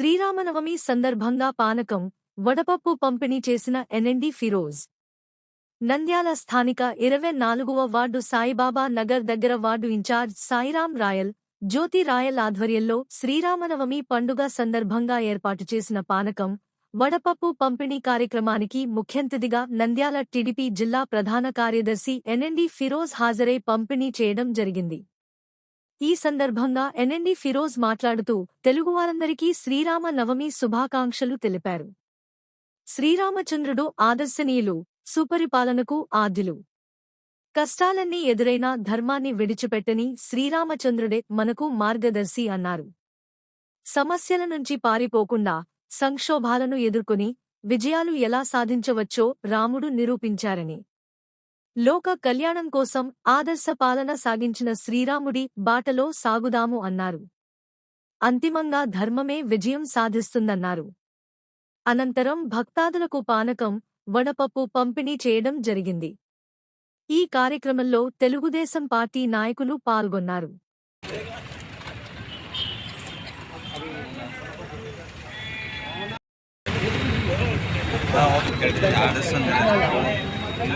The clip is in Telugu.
శ్రీరామనవమి సందర్భంగా పానకం వడపప్పు పంపిణీ చేసిన ఎన్ఎండి ఫిరోజ్. నంద్యాల స్థానిక ఇరవై నాలుగవ వార్డు సాయిబాబా నగర్ దగ్గర వార్డు ఇన్ఛార్జ్ సాయిరాం రాయల్ జ్యోతి రాయల్ ఆధ్వర్యంలో శ్రీరామనవమి పండుగ సందర్భంగా ఏర్పాటు చేసిన పానకం వడపప్పు పంపిణీ కార్యక్రమానికి ముఖ్యంతిథిగా నంద్యాల టీడీపీ జిల్లా ప్రధాన కార్యదర్శి ఎన్ఎండి ఫిరోజ్ హాజరై పంపిణీ చేయడం జరిగింది. ఈ సందర్భంగా ఎన్ఎండి ఫిరోజ్ మాట్లాడుతూ తెలుగువారందరికీ శ్రీరామ నవమి శుభాకాంక్షలు తెలిపారు. శ్రీరామచంద్రుడు ఆదర్శనీయులు సుపరిపాలనకు ఆద్యులు. కష్టాలన్నీ ఎదురైనా ధర్మాన్ని విడిచిపెట్టని శ్రీరామచంద్రుడే మనకు మార్గదర్శి అన్నారు. సమస్యల నుంచి పారిపోకుండా సంక్షోభాలను ఎదుర్కొని విజయాలు ఎలా సాధించవచ్చో రాముడు నిరూపించారని. లోక కళ్యాణం కోసం ఆదర్శ పాలన సాగించిన శ్రీరాముడి బాటలో సాగుదాము అన్నారు. అంతిమంగా ధర్మమే విజయం సాధిస్తుందన్నారు. అనంతరం భక్తాదులకు పానకం వడపప్పు పంపిణీ చేయడం జరిగింది. ఈ కార్యక్రమంలో తెలుగుదేశం పార్టీ నాయకులు పాల్గొన్నారు.